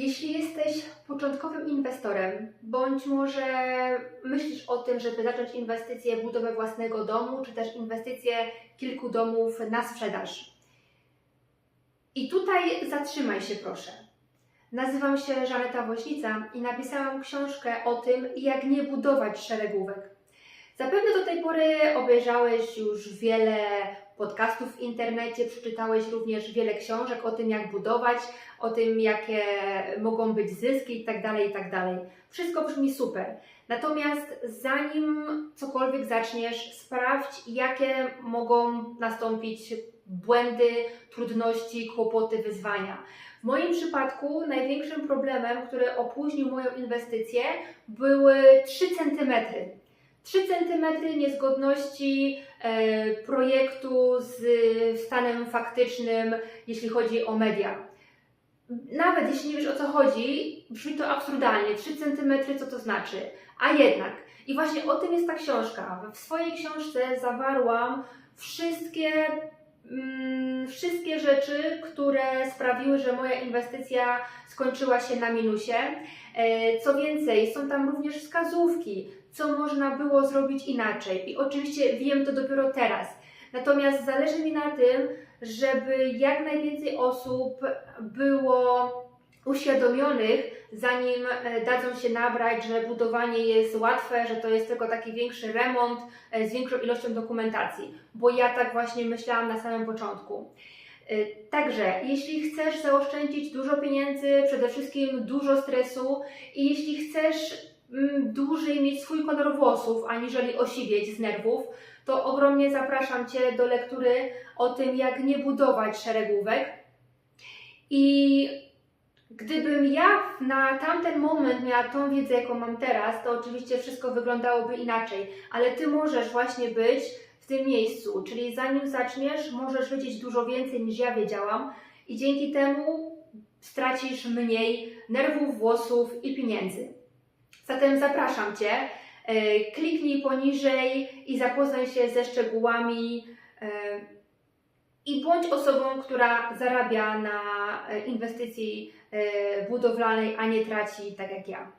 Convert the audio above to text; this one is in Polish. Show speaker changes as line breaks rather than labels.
Jeśli jesteś początkowym inwestorem, bądź może myślisz o tym, żeby zacząć inwestycje w budowę własnego domu, czy też inwestycje kilku domów na sprzedaż. I tutaj zatrzymaj się proszę. Nazywam się Żaneta Woźnica i napisałam książkę o tym, jak nie budować szeregówek. Zapewne do tej pory obejrzałeś już wiele podcastów w internecie, przeczytałeś również wiele książek o tym, jak budować, o tym, jakie mogą być zyski itd., itd. Wszystko brzmi super. Natomiast zanim cokolwiek zaczniesz, sprawdź, jakie mogą nastąpić błędy, trudności, kłopoty, wyzwania. W moim przypadku największym problemem, który opóźnił moją inwestycję, były 3 cm. 3 cm niezgodności e, projektu z stanem faktycznym, jeśli chodzi o media. Nawet jeśli nie wiesz o co chodzi, brzmi to absurdalnie. 3 cm co to znaczy? A jednak. I właśnie o tym jest ta książka. W swojej książce zawarłam wszystkie, mm, wszystkie rzeczy, które sprawiły, że moja inwestycja skończyła się na minusie. E, Co więcej, są tam również wskazówki, co można było zrobić inaczej. I oczywiście wiem to dopiero teraz. Natomiast zależy mi na tym, żeby jak najwięcej osób było uświadomionych, zanim e, dadzą się nabrać, że budowanie jest łatwe, że to jest tylko taki większy remont e, z większą ilością dokumentacji, bo ja tak właśnie myślałam na samym początku. E, Także, jeśli chcesz zaoszczędzić dużo pieniędzy, przede wszystkim dużo stresu i jeśli chcesz dłużej mieć swój kolor włosów, aniżeli osiwieć z nerwów, to ogromnie zapraszam Cię do lektury o tym, jak nie budować szeregówek. I gdybym ja na tamten moment miała tą wiedzę, jaką mam teraz, to oczywiście wszystko wyglądałoby inaczej, ale Ty możesz właśnie być w tym miejscu, czyli zanim zaczniesz, możesz wiedzieć dużo więcej niż ja wiedziałam i dzięki temu stracisz mniej nerwów, włosów i pieniędzy. Zatem zapraszam Cię, e, kliknij poniżej i zapoznaj się ze szczegółami e, i bądź osobą, która zarabia na e, inwestycji budowlanej, a nie traci tak jak ja.